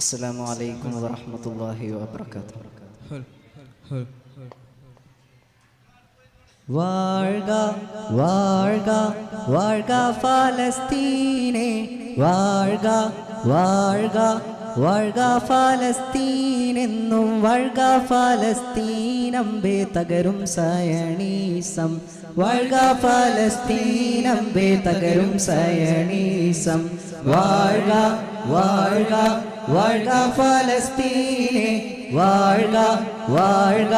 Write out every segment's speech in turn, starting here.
അസ്സലാമു അലൈക്കും വറഹ്മത്തുള്ളാഹി വബറകാതുഹു. വാഴ്ക വാഴ്ക വാഴ്ക ഫലസ്തീനെ വാഴ്ക വാഴ്ക ഫലസ്തീനമ്പേ തകരും സയണീസം. വാഴ്ക ഫലസ്തീനമ്പേ തകരും സയണീസം. വാഴ്ക വാഴ്ക വാഴ്ക ഫലസ്തീനെ വാഴ്ക വാഴ്ക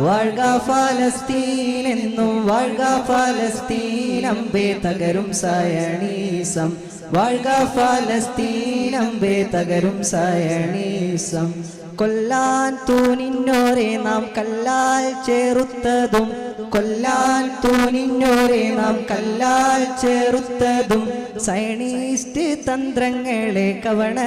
വാഴ്ക ഫലസ്തീൻ എന്നും വാഴ്ക ഫലസ്തീനമ്പേ തകരും സയണീസം. വാഴ്ക ഫലസ്തീനമ്പേ തകരും സയണീസം. കൊല്ലാൻ തൂനിന്നോരെ നാം കല്ലാൽ ചേർത്തതും കൊല്ലാൻ തൂനിന്നോരെ നാം കല്ലാൽ ചേർത്തതും സൈണീസ്റ്റ് തന്ത്രങ്ങളെ കവണ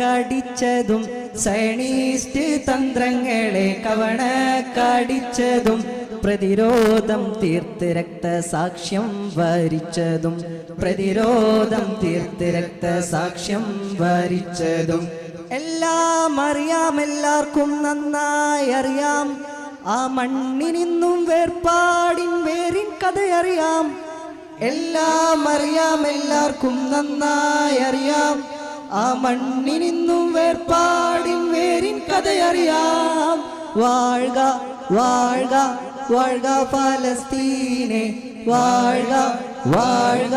കടിച്ചതും സൈണീസ്റ്റ് തന്ത്രങ്ങളെ കവണ കടിച്ചതും പ്രതിരോധം തീർത്ത് രക്തസാക്ഷ്യം വരിച്ചതും. പ്രതിരോധം തീർത്ത് രക്തസാക്ഷ്യം വരിച്ചതും. എല്ലാം അറിയാം എല്ലാവർക്കും നന്നായി അറിയാം. ആ മണ്ണിനിന്നും വേർപാടിൻ വേറിൻ കഥയറിയാം എല്ലാം അറിയാം എല്ലാവർക്കും നന്നായി അറിയാം. ആ മണ്ണിനിന്നും വേർപാടിൻ വേറിൻ കഥയറിയാം വാഴ്ക വാഴ്ക വാഴ്ക പാലസ്തീനെ വാഴ്ക വാഴ്ക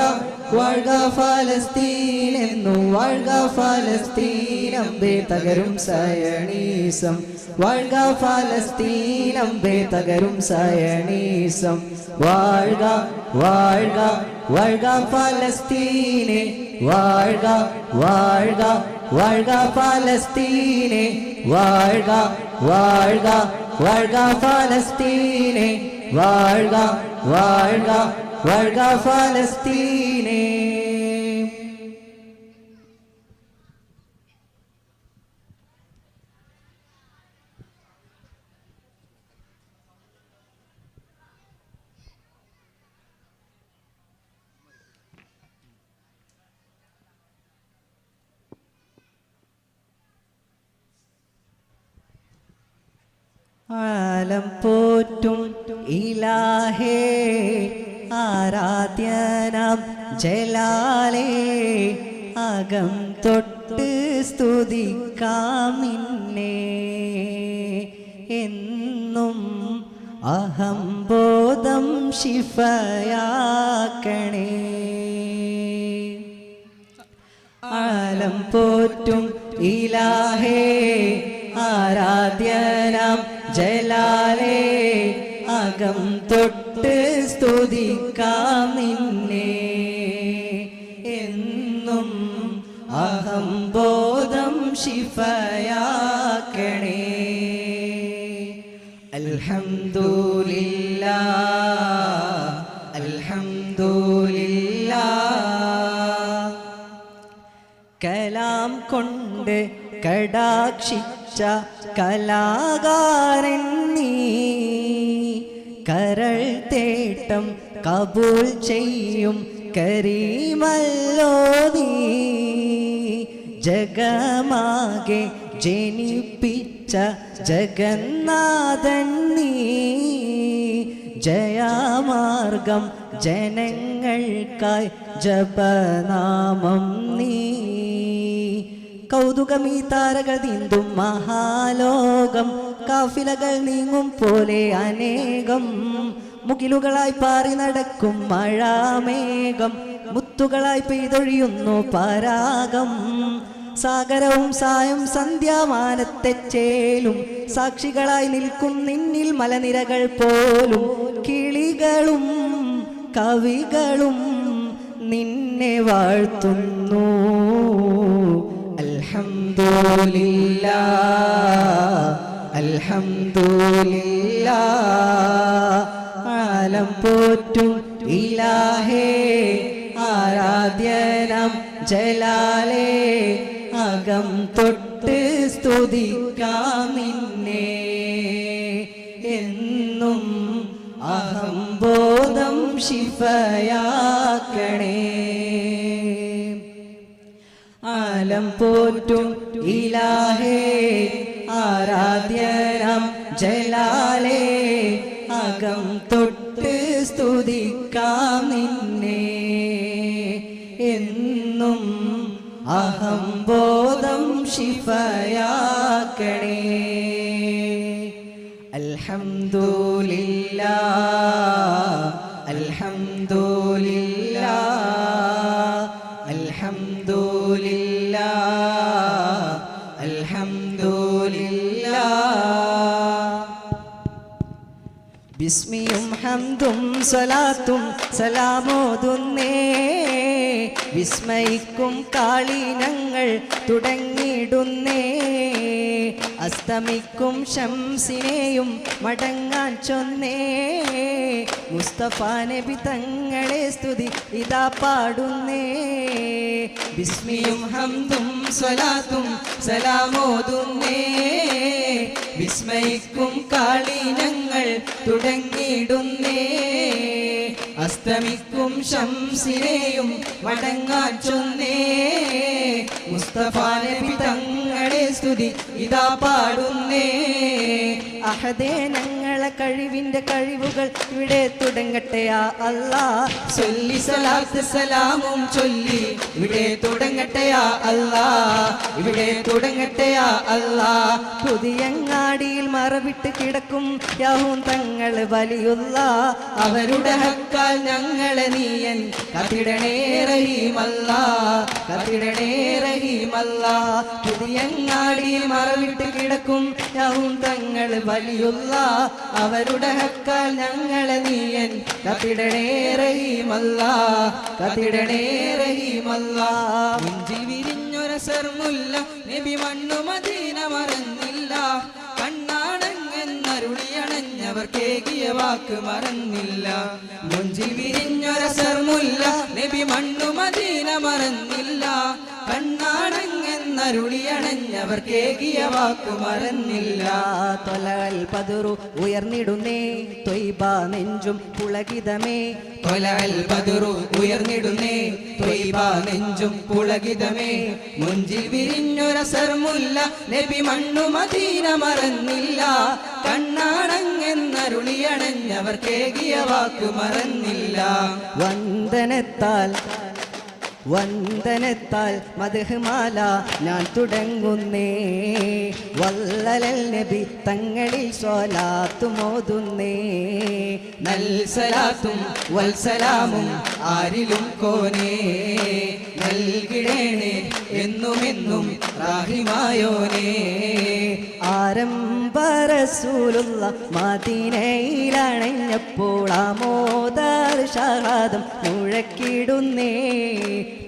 വാഴ്ക ഫലസ്തീൻ എന്നും വാഴ്ക ഫലസ്തീനമ്പേ തകരും സയണീസം. വാഴ്ക ഫലസ്തീനമ്പേ തകരും സയണീസം. വാഴ്ക വാഴ്ക വാഴ്ക ഫലസ്തീനെ. വാഴ്ക വാഴ്ക വാഴ്ക ഫലസ്തീനെ. വാഴ്ക വാഴ്ക വാഴ്ക ഫലസ്തീനെ. വാഴ്ക വാഴ്ക വാഴ്ക ഫലസ്തീനെ ആലം പോറ്റും ഇലാഹേ ആരാധ്യനാം ജലാലേ അകം തൊട്ട് സ്തുതിക്കാമിന്നെ എന്നും അഹംബോധം ശിഫയാക്കണേ. ആലം പോറ്റും ഇലാഹേ ആരാധ്യനാം ജലാലേ അകം തൊട്ട് സ്തുതിക്കാം നിന്നെ. എന്നും അഹം ബോധം ശിഫയാക്കണേ. അൽഹംദൂലില്ല അൽഹംദൂലില്ല. കലാം കൊണ്ട് കടാക്ഷിച്ച കലാകാരൻ നീ. കരൾ തേട്ടം കബൂൾ ചെയ്യും കരീമല്ലോ നീ. ജഗമാകെ ജനിപ്പിച്ച ജഗന്നാഥൻ നീ. ജയാമാർഗം ജനങ്ങൾക്കായി ജപനാമം നീ. കൗതുകമീ താരകൾ നീന്തും മഹാലോകം. കാഫിലകൾ നീങ്ങും പോലെ അനേകം. മുകിലുകളായി പാറി നടക്കും മഴാമേഘം. മുത്തുകളായി പെയ്തൊഴിയുന്നു പരാഗം. സാഗരവും സായം സന്ധ്യാമാനത്തെ ചേലും. സാക്ഷികളായി നിൽക്കും നിന്നിൽ മലനിരകൾ പോലും. കിളികളും കവികളും നിന്നെ വാഴ്ത്തുന്നു. അൽഹംദുലില്ലാ അൽഹംദുലില്ലാ ആലം പോറ്റും ഇലാഹേ ആരാധ്യനം ജലാലേ അകം തൊട്ട് സ്തുതിക്കാം നിന്നെ എന്നും അഹംബോധം ശിഫയാക്കണേ. ആലം പോറ്റും. ഇലാഹേ ആരാധ്യനം ജലാലേ അകം തൊട്ട് സ്തുതിക്കാം നിന്നെ. എന്നും അഹംബോധം ശിഫയാക്കണേ. അൽഹംദുലില്ലാ ബിസ്മിയും ഹംദും സലാത്തും സലാമോതുന്നേ. വിസ്മയിക്കും കാളീനങ്ങൾ തുടങ്ങിയിടുന്നേ അസ്തമിക്കും ശംസിനെയും മടങ്ങാൻ ചൊന്നേ. മുസ്തഫ നബി തങ്ങളെ സ്തുതി ഇതാ പാടുന്നേ. ബിസ്മിയും ഹംദും സ്വലാത്തും സലാമോതുന്നേ. വിസ്മയിക്കും കാളിനങ്ങൾ തുടങ്ങിയിടുന്നേ. അസ്തമിക്കും ശംസിനെയും മടങ്ങാൻ ചൊന്നേ. മുസ്തഫ നബി സ്തുതി ഇതാ പാടുന്നേ. അഹദേ ഞങ്ങളെ കഴിവിന്റെ കഴിവുകൾ ഇവിടെ തുടങ്ങട്ടെ ആ അല്ലാ. ചൊല്ലി സലാത്ത് സലാമും ചൊല്ലി. ഇവിടെ തുടങ്ങട്ടെ അല്ലാ. ഇവിടെ തുടങ്ങട്ടെ അല്ലാ. പുതിയങ്ങാടിയിൽ മറവിട്ട് കിടക്കും യാഹൂൻ തങ്ങൾ വലിയുള്ള. അവരുടെ ഹക്കാൽ ഞങ്ങളെ നീയൻ. കത്തിടണേ റഹീമല്ല കത്തിടണേ റഹീമല്ല പുതിയങ്ങാടിയിൽ മറവിട്ട് കിടക്കും യാഹൂൻ തങ്ങൾ വലിയുള്ള. അവരുടെ ഹക്കാൽ ഞങ്ങളെ നീയൻ. കത്തിടണേ റഹീമല്ല കത്തിടണേ റഹീമല്ല നബി മണ്ണു മദീന മറന്നില്ല. കണ്ണാടങ്ങെന്നരുളിയണഞ്ഞവർ കേകിയ വാക്ക് മറന്നില്ല. മുഞ്ചിൽ വിരിഞ്ഞൊരസർമുല്ല നബി മണ്ണു മദീന മറന്നില്ല. കണ്ണാടങ്ങെന്നരുളിയണഞ്ഞവർ കേകിയ വാക്ക് മറന്നില്ല തൊലൽ പതിറു ഉയർന്നിടുന്നേ തൊയ്ബ നെഞ്ചും പുളകിതമേ. തൊലൽ പതിറു ഉയർന്നിടുന്നേ തൊയ്ബ നെഞ്ചും പുളകിതമേ. മുഞ്ചിൽ വിരിഞ്ഞൊരസർമുല്ല നബി മണ്ണു മദീന മറന്നില്ല കണ്ണാടങ്ങെന്നരുളിയണഞ്ഞവർ കേകിയ വാക്ക് മറന്നില്ല വന്ദനത്താൽ വന്ദനത്താൽ മധുമാല ഞാൻ തുടങ്ങുന്നേ. വല്ലലൽ നബി തങ്ങളിൽ സ്വലാത്തു മോതുന്നേ നൽസലാത്തും വത്സലാമും ആരിലും കോനേ നൽകിടേണേ എന്നുമെന്നും റാഹിമായോനേ. ആരംഭരസൂലുള്ള മദീനയിലണഞ്ഞപ്പോൾ ആമോദർ ഷഹാദം മുഴക്കിടുന്നേ.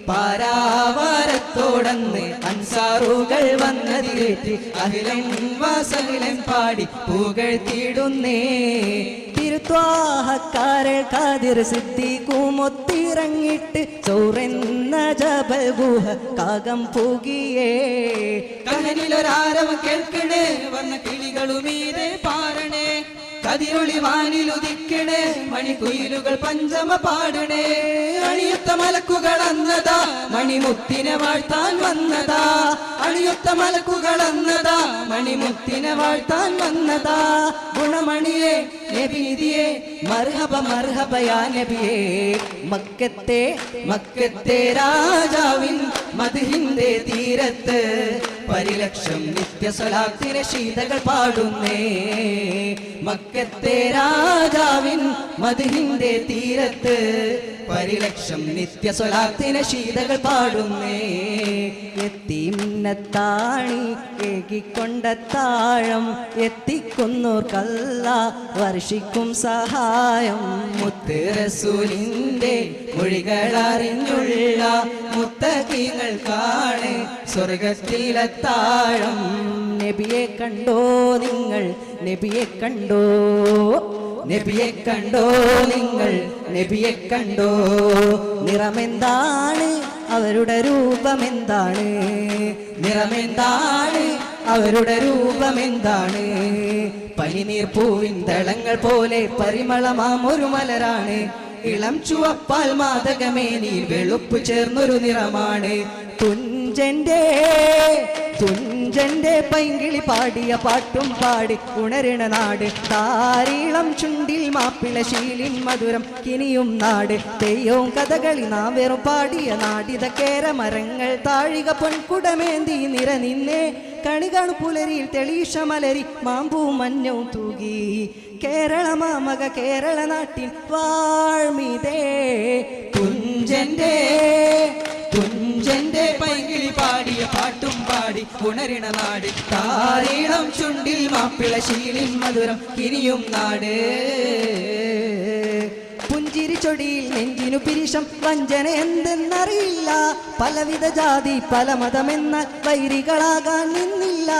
പാരാവാരത്തോടന്ന് അൻസാറുകൾ വന്നതിലേറ്റ് അഖിലം വാസകിലൻ പാടി പുകഴ്ത്തിടുന്നേ തിരുത്വാഹക്കാരൽ കാതിർ സിദ്ധിക്കുമൊത്തിറങ്ങിട്ട് ചോറെന്ന ജബൽ ഗുഹ കാകം പോകിയേ. കനലിലൊരാരവ കേൾക്കണേ വന്ന കിളികളുമീതെ പാരണേ. കതിരൊളി വാനിലുദിക്കണേ മണിക്കുയിലുകൾ പഞ്ചമ പാടണേ. അണിയുത്ത മലക്കുകൾ അന്നതാ മണിമുത്തിനെ വാഴ്ത്താൻ വന്നതാ. അണിയുത്ത മലക്കുകൾ അന്നതാ മണിമുത്തിനെ വാഴ്ത്താൻ വന്നതാ. ഗുണമണിയെ മർഹബ മർഹബയാ മക്കത്തെ മക്കത്തെ രാജാവിൻ മധുഹിന്റെ തീരത്ത് പരിലക്ഷം നിത്യസ്വലാത്തിലെ ശീതകൾ പാടുന്നേ. മക്കത്തെ രാജാവിൻ മധുഹിന്റെ തീരത്ത് പരിലക്ഷം നിത്യസ്വലാത്തിലെ ശീതകൾ പാടുന്നേ. എത്തിമിന്നത്താണി ഏകിക്കൊണ്ട താഴം കല്ല വർഷിക്കും സഹായം. മുത്ത് റസൂലിന്റെ മൊഴികളറിഞ്ഞുള്ള മുത്തകീങ്ങൾ കാണ് സ്വർഗത്തിലെത്താഴം നബിയെ കണ്ടോ നിങ്ങൾ? നബിയെ കണ്ടോ? നബിയെ കണ്ടോ നിങ്ങൾ? നബിയെ കണ്ടോ? നിറമെന്താണ് അവരുടെ രൂപമെന്താണ്? നിറമെന്താണ്? അവരുടെ രൂപമെന്താണ്? പനിനീർ പൂവിൻ ദളങ്ങൾ പോലെ പരിമളമാം ഒരു മലരാണ്. ഇളം ചുവപ്പാൽ മാതകമേനി വെളുപ്പ് ചേർന്നൊരു നിറമാണ്. തുഞ്ചന്റെ തുഞ്ചന്റെ പൈങ്കിളി പാടിയ പാട്ടും പാടി ഉണരണ നാട്. താരീളം ചുണ്ടിൽ മാപ്പിള ശീലിൻ മധുരം കിനിയും നാട്. തെയ്യവും കഥകളി നാം വെറും പാടിയ നാടിത കേര മരങ്ങൾ താഴിക പൊൻകുടമേന്തി നിര നിന്നേ. കണി കാണു പുലരിയിൽ തെളീഷ മലരി മാമ്പൂവും മഞ്ഞവും തൂകി. കേരള മാമക കേരള നാട്ടിൻ വാഴ്മിതേ തുഞ്ചന്റെ തുഞ്ചന്റെ പൈങ്കിളി പാടിയ പാട്ടും പാടി പുണരിണ നാട്. താരീണം ചുണ്ടിൽ മാപ്പിള ശീലിൻ മധുരം കിരിയും നാട്. ചൊടിയിൽ നെഞ്ചിനു പിരിശം. വഞ്ചന എന്തെന്നറിയില്ല. പലവിധ ജാതി പല മതമെന്നാൽ വൈരികളാകാൻ നിന്നില്ല.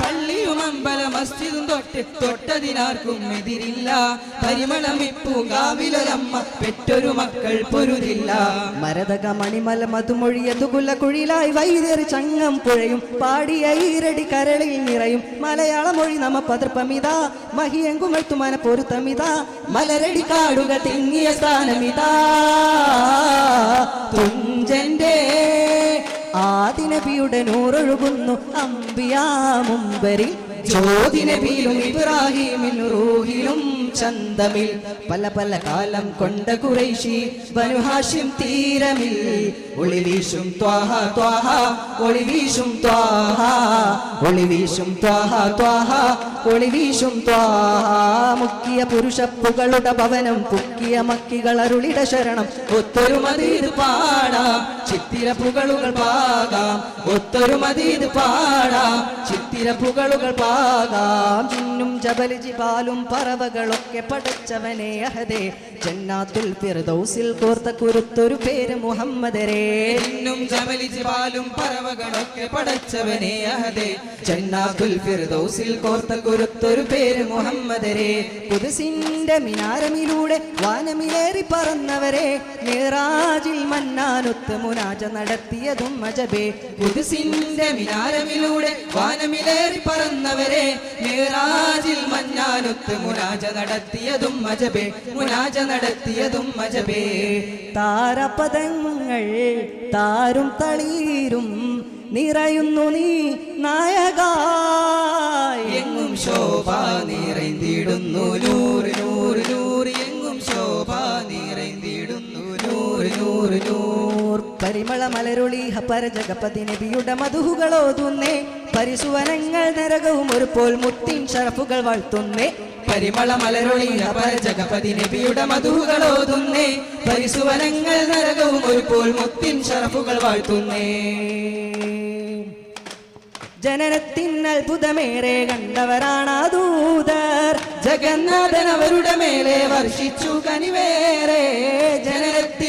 പള്ളിയും അമ്പല മസ്ജിദും തൊട്ട് തൊട്ടതിനാർക്കും എതിരില്ല. പരിമളമിപ്പൂങ്കാവിലൊരമ്മ പെറ്റൊരു മക്കൾ പൊരുതില്ല. മരതക മണിമല മധുമൊഴിയ തുകുല കുഴിലായി വൈദ്യർ ചങ്ങം പുഴയും. പാടിയ ഈരടി കരളിൽ നിറയും. മലയാള മൊഴി നമ പതൃപ്പമിതാ മഹിയങ്കുമഴ്ത്തുമന പൊരുത്തമിതാ. മലരടി കാടുക തിങ്ങിയ സ്ഥാനമിതാ തുഞ്ചന്റെ ആദിനബിയുടെ നൂറൊഴുകുന്നു അമ്പിയാ മുമ്പരിൽ. ജ്യോതിനബിയിലും ഇബ്രാഹിമിൽ റൂഹിലും ചന്തമിൽ. പല പല കാലം കൊണ്ട കുറൈശി ബനുഹാഷിം തീരമിൽ. ഒളിവീശും ത്വാഹ ത്വാഹ ഒളിവീശും ത്വാഹ. ഒളിവീശും ത്വാഹ ത്വാഹ ഒളിവീശും ത്വാഹ. മുക്കിയ പുരുഷപ്പുകളുടെ ഭവനം പുക്കിയ മക്കികൾ അരുളിട ശരണം. ഒത്തൊരു മതീത് പാടാം ചിത്തിര പുകളുകൾ പാകാം. ഒത്തൊരു മതീത് പാടാം ചിത്തിര പുകളുകൾ പാകാം ചിന്നും ജബൽ ജിബാലും പറവകളൊക്കെ പടച്ചവനെ അഹദേ. ജന്നാത്തുൽ ഫിർദൗസിൽ കോർത്ത കുരുത്തൊരു പേര് മുഹമ്മദരേ എന്നും ജബലിജി പാലും പറവകളൊക്കെ പടച്ചവനെ അഹദേ. ജന്നാത്തുൽ ഫിർദൗസിൽ കോർത്ത കുരുത്തൊരു പേര് മുഹമ്മദരേ കുതിസിന്റെ മിനാരമിലൂടെ വാനമിലേറി പറന്നവരെ. മിറാജിൽ മന്നാനൊത്ത് മുനാജ നടത്തിയതും അജബേ. കുതിസിന്റെ മിനാരമിലൂടെ വാനമിലേറി പറന്നവരെ. മേറാജിൽ മഞ്ഞാനൊത്ത് മുനാജ നടത്തിയതും മജബേ മുനാജ നടത്തിയതും മജബേ. താരപദങ്ങൾ താരും തളീരും നിറയുന്നു നീ നായക എങ്ങും ശോഭ നിറൈന്തിടുന്നു നൂറ് നൂറ് നൂറ് എങ്ങും ശോഭ നിറൈന്തിടുന്നു നൂറ് നൂറ് നൂറ്. പരിമള മലരുളി ഹപ്പര ജഗപതി നബിയുടെ മധുഹുകളോതുന്നേ പരിസുവനങ്ങൾ നരകവും ഒരു പോൽ മുത്തിൻ ഷറഫുകൾ വാഴ്ത്തുന്നേ. പരിമള മലരുളി ഹപ്പര ജഗപതി നബിയുടെ മധുഹുകളോതുന്നേ പരിസുവനങ്ങൾ നരകവും ഒരു പോൽ മുത്തിൻ ഷറഫുകൾ വാഴ്ത്തുന്നേ. ജനനത്തിൻ അത്ഭുതമേറെ കണ്ടവരാണ് ദൂതർ. ജഗന്നാഥൻ അവരുടെ മേലെ വർഷിച്ചു കനിവേറെ. ജനനത്തിൽ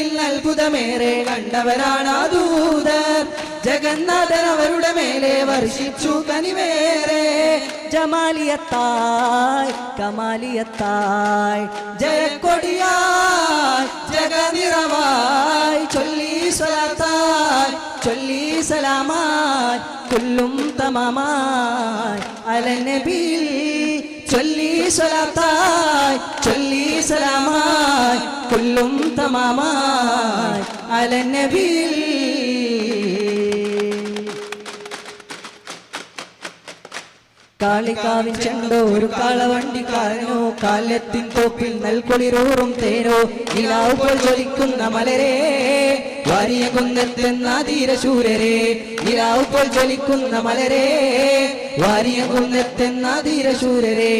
അത്ഭുതമേറെ കണ്ടവരാണ് ദൂതർ. ജഗന്നാഥൻ അവരുടെ മേലെ വർഷിച്ചു കനിവേറെ ജമാലിയത്തായ് കമാലിയത്തായ് ജയക്കൊടിയായ് ജഗനിറവായ് ചൊല്ലി സ്വലാത്തായി ചൊല്ലി സലാമായ് കൊല്ലും തമമായ് അലനബിൽ ചൊല്ലി സ്വലാത്തായ് ചൊല്ലി സലാമായി കൊല്ലും തമാമായി അലനബിൽ കാളിക്കാവിൻ ചെണ്ടോ ഒരു കാളവണ്ടിക്കാരനോ കാലത്തിൻ തോപ്പിൽ നൽകൊളിരോറും തേനോ ഇലാവുകൾ ജ്വലിക്കുന്ന മലരേ വാരിയ കുന്നത്തെന്ന ധീരശൂരരെ ഇലാവുകൾ ജ്വലിക്കുന്ന മലരേ. വാരിയ കൊല്ലത്തെന്ന ധീരശൂരരെ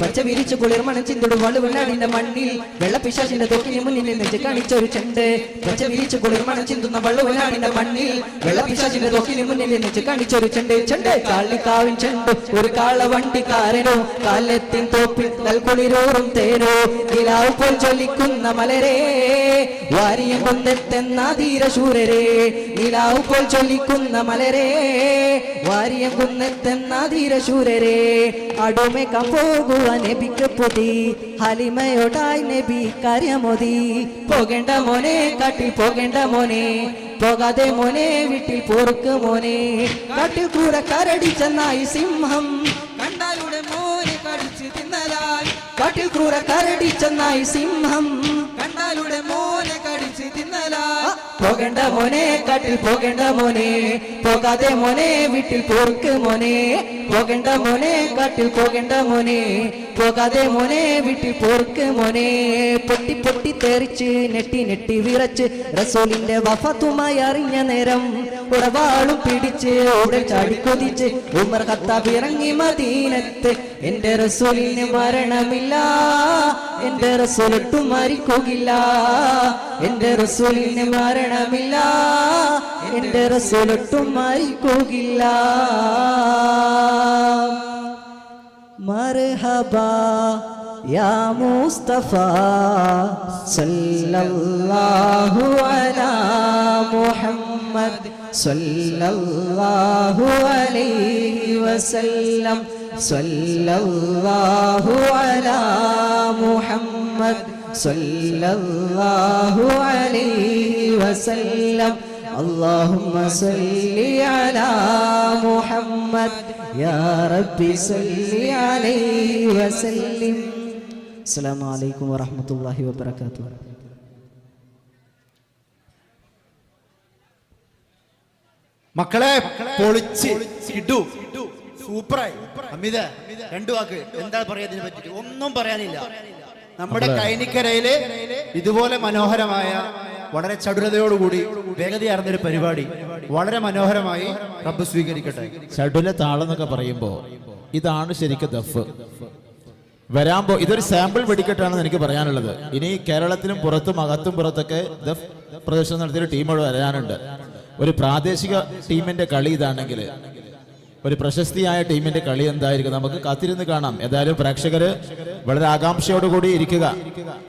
പച്ച വിരിച്ചു കുളിർമണം ചിന്തുടു വളുവിനാടിന്റെ മണ്ണിൽ. വെള്ളപ്പിശാശിന്റെ തൊക്കിന് മുന്നിൽ നെഞ്ച് കാണിച്ചൊരു ചെണ്ട്. പച്ച വിരിച്ചു കുളിർമണം ചിന്തുന്ന വള്ളുവിനാടിന്റെ മണ്ണിൽ. വെള്ളപ്പിശാശിന്റെ തൊക്കിന് മുന്നിൽ നെഞ്ച് കാണിച്ചൊരു ചെണ്ട്. ചെണ്ട് കാളിക്കാവിൻ ചെണ്ട് ഒരു കാളവണ്ടിക്കാരനോ കാലത്തിൻ തോപ്പിൽ നൽകുളിരോറും തേനോ. നിലാവ് പോൽ ചൊല്ലിക്കുന്ന മലരേ. വാരിയ കൊല്ലത്തെന്ന ധീരശൂരരെ നിലാവ് പോൽ ചൊല്ലിക്കുന്ന മലരേ. വാരിയ കുന്നെത്തെന്ന ധീരശൂരരെ അടുമേക്കാൻ പോകുക നബിക്ക് പൊതി. ഹലിമയോടായി നബി കാര്യമൊതി. പോകേണ്ട മോനെ കാട്ടിൽ പോകേണ്ട മോനെ. പോകാതെ മോനെ വീട്ടിൽ പോർക്ക് മോനെ. കാട്ടിൽ കൂര കരടി ചെന്നായി സിംഹം. കണ്ടാലുടെ മോനെ കടിച്ചു തിന്നലായി. കാട്ടിൽ കൂര കരടി ചെന്നായി സിംഹം. കണ്ടാലുടെ മോ പോകണ്ട മോനെ കാട്ടിൽ പോകണ്ട മോനെ. പോകാതെ മോനെ വീട്ടിൽ പോർക്ക് മോനെ. പോകണ്ട മോനെ കാട്ടിൽ പോകണ്ട മോനെ പോകാതെ മോനെ വീട്ടിൽ പോർക്ക് മോനെ. പൊട്ടി പൊട്ടി തെറിച്ച് നെട്ടി നെട്ടി വിറച്ച് റസൂലിന്റെ വഫത്തുമായി അറിഞ്ഞ നേരം ഉടവാളും പിടിച്ച് ഉടൽ ചാടിക്കൊതിച്ച് ഉമർ ഖത്താബ് ഇറങ്ങി മദീനത്ത്. എന്റെ റസൂലിന് മരണമില്ല എന്റെ റസൂലൊട്ടും മരിക്കുകയില്ല. എന്റെ റസൂലിന് മരണമില്ല എന്റെ റസൂലൊട്ടും മരിക്കുകയില്ല. مرحبا يا مصطفى صلى الله على محمد صلى الله عليه وسلم صلى الله على محمد صلى الله عليه وسلم اللهم صل على محمد മുഹമ്മദ്. യാ റബ്ബി സല്ലി അലൈഹി വസല്ലം. അസ്സലാമു അലൈക്കും വറഹ്മത്തുള്ളാഹി വബറകാതുഹു. മക്കളെ പൊളിച്ച് ഇടു. സൂപ്പറായി. അമിത രണ്ടു വാക്ക്. എന്താ പറയാതിനെ പറ്റിട്ട് ഒന്നും പറയാനില്ല. നമ്മുടെ കൈനിക്കരയിലെ ഇതുപോലെ മനോഹരമായ വളരെ ചടുലതയോടുകൂടി വേഗതയാർന്ന ഒരു പരിപാടി. വളരെ മനോഹരമായി റബ്ബ് സ്വീകരിക്കട്ടെ. ചടുല താളെന്നൊക്കെ പറയുമ്പോൾ പറയുമ്പോ ഇതാണ് ശരിക്കും ദഫ്. വരാൻ പോ ഇതൊരു സാമ്പിൾ വെടിക്കെട്ടാണെന്ന് എനിക്ക് പറയാനുള്ളത്. ഇനി കേരളത്തിലും പുറത്തും അകത്തും പുറത്തൊക്കെ ദഫ് പ്രദർശനം നടത്തിയ ടീമുകൾ വരാനുണ്ട്. ഒരു പ്രാദേശിക ടീമിന്റെ കളി ഇതാണെങ്കിൽ ഒരു പ്രശസ്തിയായ ടീമിന്റെ കളി എന്തായിരിക്കും നമുക്ക് കാത്തിരുന്ന് കാണാം. ഏതായാലും പ്രേക്ഷകര് വളരെ ആകാംക്ഷയോടുകൂടി ഇരിക്കുക.